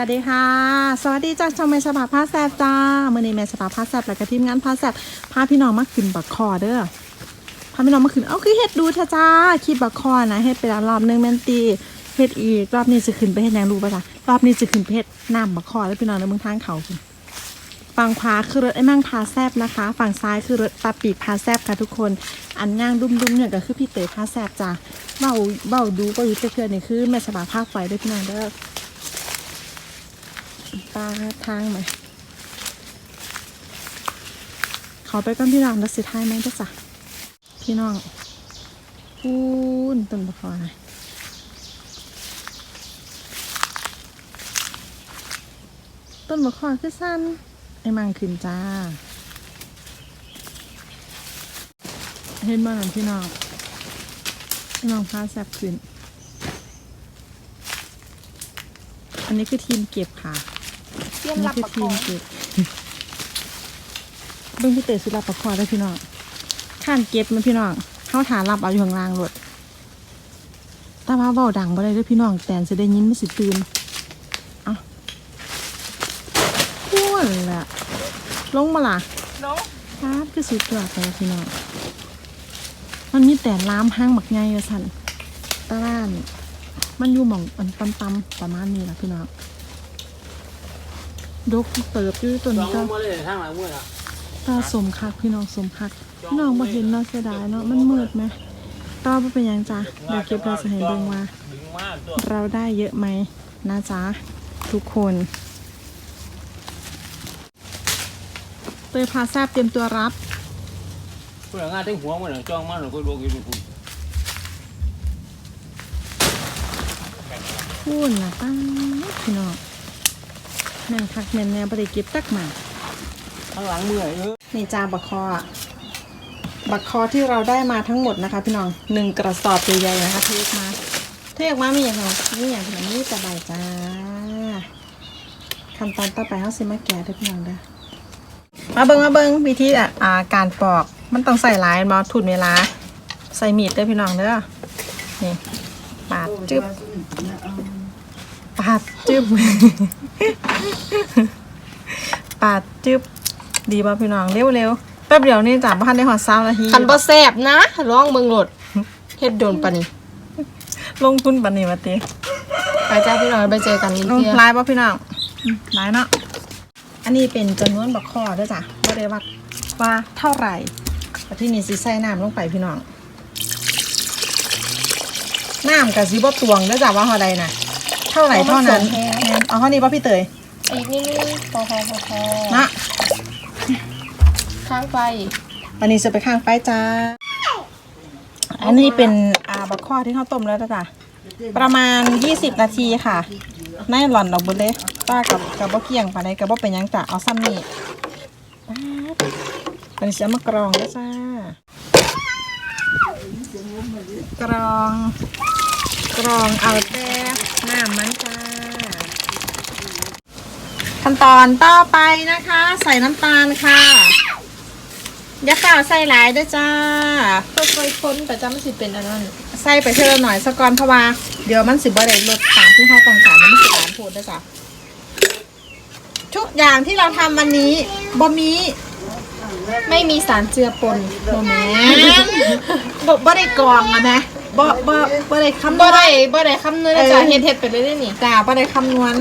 วัสดีค่ะ สวัสดีจากช่องแม่ฉบับผ้าแซบจ้าเมื่อนี้แม่ฉบับผ้าแซบแล้วก็ทีมงานผ้าแซบพาพี่น้องมาขึ้นบักคอเด้อพาพี่น้องมาขึ้น เอาคือเฮ็ดดูเถอะจ้าคลิปบักคอนะเฮ็ดไปแล้วรอบหนึงแมนตีเฮ็ดอีกรอบนี้จะขึ้นไปเฮ็ดยังรู้ป่ะจ้ารอบนี้จะขึ้นเฮ็ดน้ำบักคอแล้วพี่น้องในเมืองทางเขาคุณฝั่งขวาคือรถไอ้มั่งพาแซบนะคะ ฝั่งซ้ายคือรถตาปีกพาแซบค่ะทุกคน อันย่างดุ้มๆเนี่ยก็คือพี่เต๋อพาแซบจ้าเบาเบาดูก็อยู่เพื่อนๆนี่คือแม่ฉบับภาไฟด้วยพี่น้องเด้อ ปลาทางไหมเขาไปก้อนพี่น้องแล้วสิท้ายไหมจ้ะจ้ะพี่น้องพูนต้นบะคอนะต้นบะคอคือสั้นไอ้มังขึ้นจ้า เห็นบ้านพี่น้องพี่น้องพาแซบขึ้น อันนี้คือทีมเก็บค่ะ ยมนี่รับคือประทีคอมงเก็บเบิ้งพี่เต๋อสุรับประคอได้พี่น้องข้านเก็บมันพี่น้องเข้าฐานรับเอาอยู่ข้างล่างรถแต่ว่าเบาดังบ่ได้เด้วยพี่น้องแตนจะได้ยินไม่สิตื่นอะพูนแหละลงมาล่ะ น้องครับคือสุดยอดเลยพี่น้อง มันมีแต่ล้ามห้างหมักไงอะสันตะล่าน มันอยู่หม่องมันตำๆประมาณนี้แหละพี่น้อง ดกเติบอยู่ตัวจอนี้งก็มาเลยทางหลังมือนะตาสมคักพี่น้องสมคักพี่น้องมาเห็นเนาะเสียดายเนาะมันมืดไหมต่อไปเป็นหยังจ้ะเดี๋ยวเก็บเราจะเห็นเบิ่งว่าดึงมากตัวเราได้เยอะไหมนะจ๊ะทุกคนเตยพาแซบเตรียมตัวรับ เพื่อนงานทั้งหัวมันหลังจ้องมากหลังก็โดนกินคุณพูนนะป้าดพี่น้อง แม่นคักแม่นแน่บริเก็บตักหมาข้างหลังมือเออนี่จ้าบักคออะบักคอที่เราได้มาทั้งหมดนะคะ พี่น้องหนึ่งกระสอบใหญ่ๆนะคะเทกมาเทกมามีอย่างไรมีอย่างไรนี่จะใบจ้าขั้นตอนต่อไปเขาสิมาแกะเด้วยพี่น้องเด้อมาเบิงมาเบิงวิธีอะอ่าการปอกมันต้องใส่หลายมาทุนเวลา ใส่มีดเด้อพี่น้องเด้อนี่ปาดจึ๊บปาดจึ๊บ ปาดจึ๊บดีป่ะพี่น้องเร็วเร็วๆแป๊บเดียวนี่จ้ะพันได้หอดซ้ำนาทีคันบ่แซบนะร้องเมืองโหลดเฮ็ดโดนปะนี่ลงทุนปันนี้มาตีไปจ้าพี่น้องไปเจอกันอีกลงเที่ยลายป่ะพี่น้องอืมลายเนาะอันนี้เป็นจำนวนบักคอด้วยจ้ะไม่ได้วัดว่าเท่าไหร่แต่ที่นี่สิใส่น้ำลงไปพี่น้องน้ำกับซีบตวงด้วยจ้ะว่าเท่าใดนะเท่าไหร่เท่านั้น เอาเท่านี้ป่ะพี่เตยอีกนิดนึงพอพอพอพอนะข้างไฟอันนี้จะไปข้างไปจ้า อันนี้เป็นอ่าบักข้อที่เขาต้มแล้วจ้ะประมาณ 20 นาทีค่ะในหล่อนดอกบุญเลยป้ากับกับบ่เกี่ยงปานใดกับบ่เป็นหยังจ้ะเอาซ้ำนี่ป๊าดอันนี้จะเอามากรองแล้วจ้ากรอง กรองเอาแต่น้ำมันจ้าขั้นตอนต่อไปนะคะ ใส่น้ำตาลค่ะอย่าเปล่าใส่หลายด้วยจ้า ค่อยๆคนแต่จ้ามันสิเป็นอันนั้นใส่ไปเท่าหน่อยสักก่อนเพราะว่าเดี๋ยวมันสิบ่ได้ลดตามที่เขาต้องการมันสิหวานโพูดด้วยจ้ะทุกอย่างที่เราทำวันนี้บ่มีไม่มีสารเจือปนบ่แม่บ่บ่ได้กรองอะนะ บ่บ่บ่ได้คำนบ่วณได้บ่ได้คำนวณนะจ้ะเออ เฮ็ดเฮ็ดไปเรื่อยๆนี่จ้าบ่ได้คำนวณ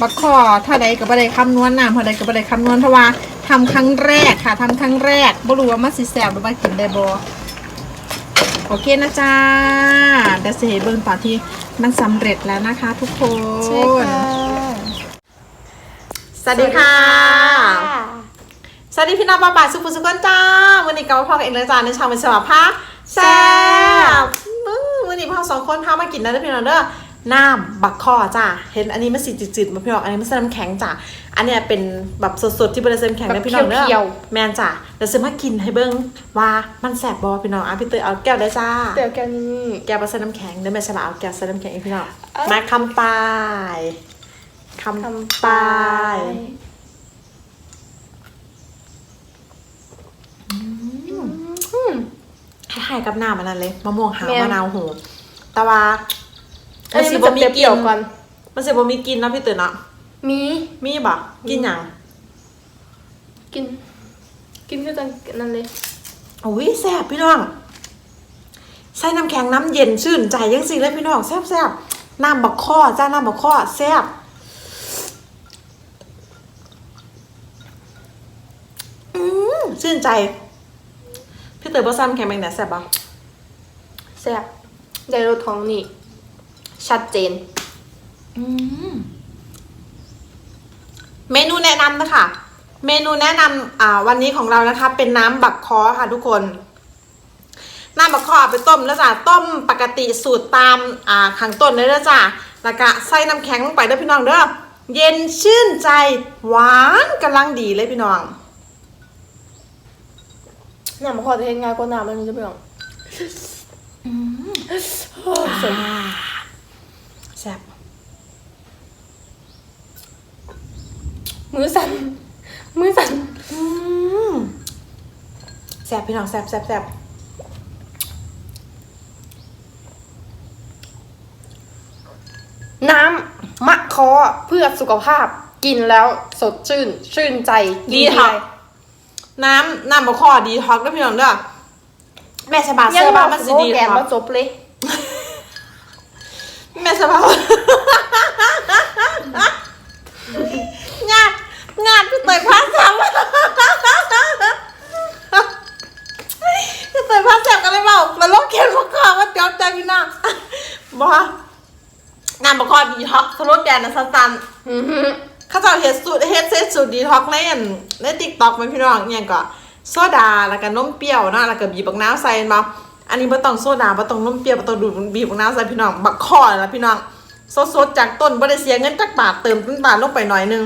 บักข้อถ้าใดก็บ่ได้คำนวณน้ำเท่าใดก็บ่ได้คำนวณเพราะว่าทำครั้งแรกค่ะทำครั้งแรกบ่รู้ว่ามันสิแซ่บหรือว่ากินได้บ่โอเคนะจ้าเดี๋ยวสิให้เบิ่งตอนที่มันสำเร็จแล้วนะคะ ทุกคน ใช่ค่ะสวัสดีค่ะ สวัสดีพี่น้องป้าป่าสุภุสุขนจ้าวันนี้ก็มาพอกับเองเลยจ้าในชาวเป็นฉบับผ้า แซ่บมื้อวันนี้พ่อสองคนพามากินนะพี่น้องเด้อน้ำบักคอจ้าเห็นอันนี้มันสีจืดๆมาพี่น้องอันนี้มันใส่น้ำแข็งจ้าอันเนี้ยเป็นแบบสดๆที่บริเซนแข็งนะพี่น้องเด้อแมนจ้าเดี๋ยวซื้อมากินให้เบิ้งว่ามันแสบบอพี่น้องอะพี่เตยเอาแก้วได้จ้า เดี๋ยวแกวนี้แก้วมาใส่น้ำแข็งเดี๋ยวแม่ฉลาเอาแก้วใส่น้ำแข็งให้พี่น้องเอ้ย มาคำปลายคำปลาย อืม คล้ายๆกับน้ำอันนั้นเลยมะม่วงหาวแม่น มะนาวโหแต่ว่าอันนี้มันจะเปรี้ยวๆก่อน มันสิบ่มีกินเนาะพี่ตื่นเนาะมีมีบ่กินหยังกิน กินก็จังนั่นเลย อุ้ยแซ่บพี่น้องใส่น้ำแข็งน้ำเย็นชื่นใจยังสิเลยพี่น้องแซ่บแซ่บน้ำบักข้อจ้าน้ำบักข้อแซ่บอืมชื่นใจพี่เต๋อบ่ซ้ำแข็งแมงแต่แซ่บปะแซ่บได้รสทองนี่ ชัดเจนอืมเมนูแนะนำนะคะ เมนูแนะนำอ่า วันนี้ของเรานะคะ เป็นน้ำบักคอค่ะทุกคน น้ำบักคอเอาไปต้มแล้วจ้ะต้มปกติสูตรตามอ่าขังต้นเลยนะจ้ะแล้วก็ใส่น้ำแข็งลงไปเด้อพี่น้องเด้อเย็นชื่นใจหวานกำลังดีเลยพี่น้อง น้ำมะขอจะเห็นง่ายกว่าน้ำมันจะไปหรอกสมแซ่บมือสั่นมือสั่นอืมแซ่บพี่น้องแซ่บแซ่บแซ่บน้ำมะคอเพื่อสุขภาพกินแล้วสดชื่น ชื่นใจกินดีทีท็อกไร น้ำน้ำบักคอดีท็อกเด้อพี่น้องเด้อแม่สบายยัเสื้งอมาบ้ามันสิโซดีแกนท็อมากจบเลย แม่สบายงานงานพี่เตยพาแซมพี่เตยพาแซมกันเลยเปล่าแล้วลบเขียนบักคอว่าเดี๋ยวใจพี่น้องบอกว่างานบักคอดีท็อกสโลแกนนะสั้นๆอื้อหือเขาจะเฮ็ดสูตรเฮ็ดเซต สูตรดีท็อกเล่นในติ๊กต็อกมันพี่น้องเนี่ยก็โซดาแล้วก็นมเปรี้ยวเนาะแล้วก็บีบบักน้ำใส่มาอันนี้บ่ต้องโซดาบ่ต้องนมเปรี้ยวบ่ต้องดูดบีบบักน้ำใส่พี่น้องบักข้อนะพี่น้องสดๆจากต้นบ่ได้เสียเงินจักบาทเติมน้ำตาลลงไปหน่อยนึง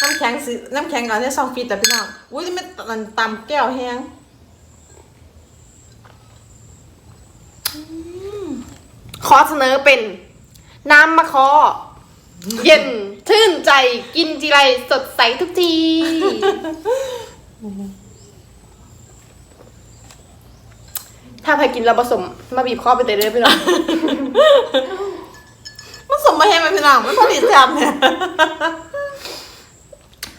น้ำแข็งสิน้ำแข็งก่อนเนี่ยซองฟีดแต่พี่น้องอุ้ยมันมันตำแก้วแห้งขอเสนอเป็น น้ำมะคอ เย็นชื่นใจกินทีไรสดใสทุกที ถ้าใครกินแล้วผสมมาบีบคอไปเตะเลยพี่น้องมันสมมาให้ไหมพี่น้องมันพอดีแซ่บเนี่ย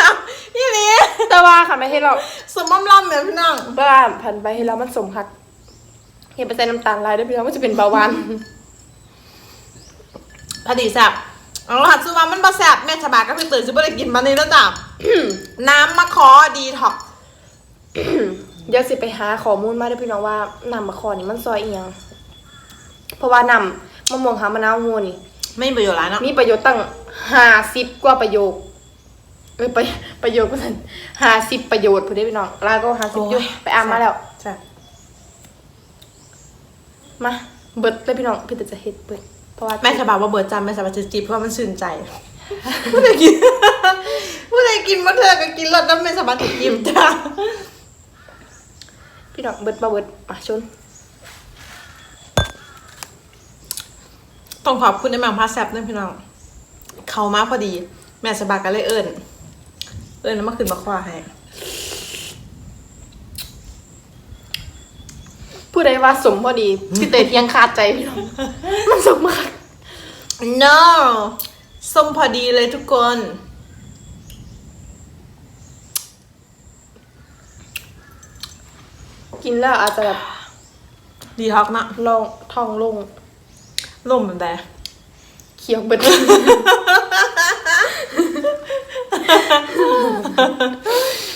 อ้าวนี่นี่แต่ว่าค่ะไม่ให้เราสมม่ำล่ำเนี่ยพี่น้องบ้าพันไปให้เรามันสมคักเห็นไปใส่น้ำตาลลายด้วยพี่น้องว่าจะเป็นเบาหวานพอดีแซ่บ เอาล่ะซื้อมามันบ่แซ่บแม่ชะบาก็คือตื่นซื้อบ่ได้กินมานี่แล้วจ้ะน้ำมะขอดีท็อกเดี๋ยวสิไปหาข้อมูลมาด้วยพี่น้องว่าน้ำมะคอนี่มันซอยอีหยังเพราะว่าน้ำมะม่วงหามะนาวงูนี่ ไม่มีประโยชน์หลายเนาะมีประโยชน์ตั้งห้าสิบกว่าประโยคเอ้ยประประโยคก็สันห้าสิบประโยชน์พูดได้พี่น้องแล้วก็ห้าสิบอยู่ไปอ่านมาแล้วใช่มาเบิดเลยพี่น้องพี่แต่จะเฮ็ดเบิดเพ ราะว่าแม่ชะบาว่าเบิร์ดจำแม่ชะบาจะจีบเพราะว่ามันชื่นใจผู้ใดกินผู้ใดกินมาเธอก็กินรสน้ำแม่ชะบาถูกกินจ้าพี่น้องเบิดมาเบิดมาชนต้องขอบคุณในแมงพาแซบด้วยพี่น้อง เขามาพอดี แม่ชะบาก็เลยเอิญเอิญแล้วมาขึ้นมาคว้าให้ผู้ใดว่าสมพอดีพี่เตยเพียงขาดใจพี่น้องมันสมมาก no ส้มพอดีเลยทุกคน กินแล้วอาจจะแบบดีท็อกนะลองท้องลงล่มแบบใดเขียวเบิด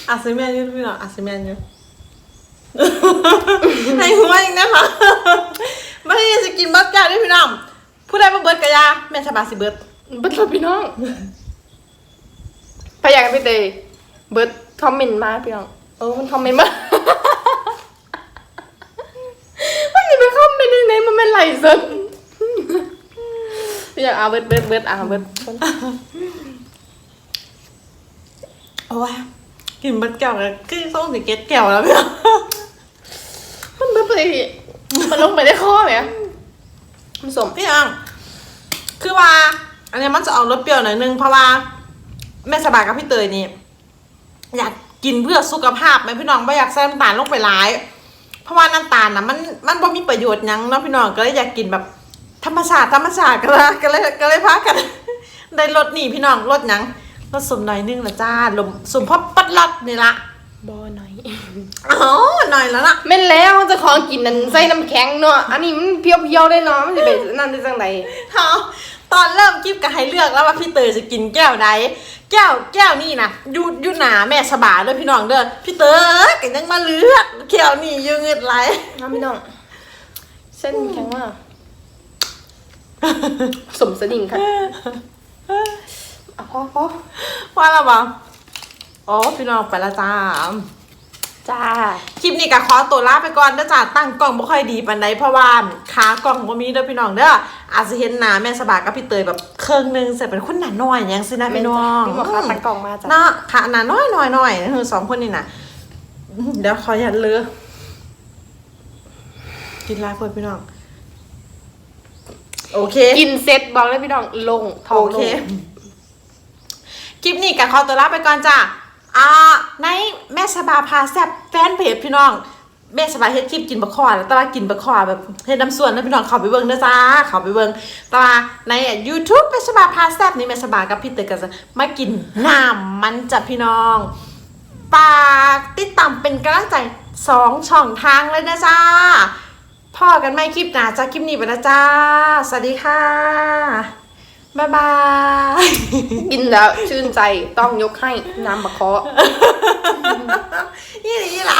อาซิเมนอยู่พี่น้องอาซิเมนอยู่ในหัวอีกนะคะไม่ได้จะกินเบิร์ดกันด้วยพี่น้อง ผู้ใดมาเบิร์ดกะยาแม่ชะบาสิเบิร์ดเบิดเลยพี่น้องพยายามกันพี่เตยเบิดคอมเมนต์มาพี่น้องเออมันคอมเมนต์มามันจะไปคอมเมนต์ยังไงมันเป็นไหลสดพี่อยากเอาเบิดเบิดเบิดอ่าเบิดโอ้ยกินเบิร์ดแก้วเลยคือต้องสิเก็ตแก้วแล้วพี่น้องมันเบิดไปมันลงไปได้ข้อไหม มันสมพี่น้องคือว่า อันนี้มันจะออกรสเปรี้ยวหน่อยนึงเพราะว่าแม่ชะบายกับพี่เตยนี่อยากกินเพื่อสุขภาพไหมพี่น้องไม่อยากใส่น้ำตาลลงไปหลาย เพราะว่าน้ำตาลนะมันมันบ่มีประโยชน์ยังเนาะพี่น้องก็เลยอยากกินแบบ ธรรมชาติธรรมชาติกันละก็เลยก็เลยพากันได้รถนี่พี่น้องรถหยังรถสมหน่อยนึงละจ้าลมสมพบปัดลัดนี่ละบอหน่อย อ๋อหน่อยแล้วนะแม่นแล้วเจะของกินนั่นใส่น้ำแข็งเนาะ อันนี้มันเพียวๆได้เนาะมันจะเป็นนั่นได้จังไดเอาตอนเริ่มกิฟก็ให้เลือกแล้วว่าพี่เตยจะกินแก้วใดแก้วแก้วนี่นะอยูอยูหนาแม่สบายด้วยพี่น้องเด้อพี่เตยก็ยังมาเลือกแก้วนี่อยูเงิดไหลน้ำพี่น้อง เส้นแข็งมากสมสนิงค่ะเอาพอพอว่าและบ้างอ๋อพี่น้องไปและจ้า จ้า คลิปนี้ก็ขอตัวลาไปก่อนเด้อจ้าตั้งกล้องบ่ค่อยดีปานใดเพราะว่าขากล้องบ่มีเด้อพี่น้องเด้ออาจจะเห็นหน้าแม่สบายกับพี่เตยแบบเครื่องหนึงเสร็จเป็นคนหนาน้อยอย่างสินะพี่น้องพี่หมอคะตั้งกล่องมาจ้ะเนาะขาหนาน้อยน้อยน้อยคือสองคนนี่นะอืมเดี๋ยวขอยันเลือกินลายเพื่อนพี่น้องโอเคกินเสร็จบอกเลยพี่น้องลงท้องโอลเคงคลิปนี้กับขอตัวลาไปก่อนจ้ะ อ่าในแม่สบาพาแซบแฟนเพจพี่น้อง แม่สบาเฮ็ดคลิปกินบะคอแล้วต่ว่ากินบะคอแบบเฮ็ดน้ำส่วนนะพี่น้องเข้าไปเบิ่งเด้อจ้าเข้าไปเบิ่งต่ว่าใน YouTube แม่สบาพาแซบนี่แม่สบากับพี่เตยก็จะมากินน้ำมันจ้ะพี่น้องฝากติดตามเป็นกำลังใจสองช่องทางเลยนะจ้าพ่อกันไม่คลิปหนาจ้าคลิปนี้ไปนะจ้า สวัสดีค่ะ บ๊ายบาย กินแล้วชื่นใจต้องยกให้น้ำบะเคาะยี่หลีล่ะ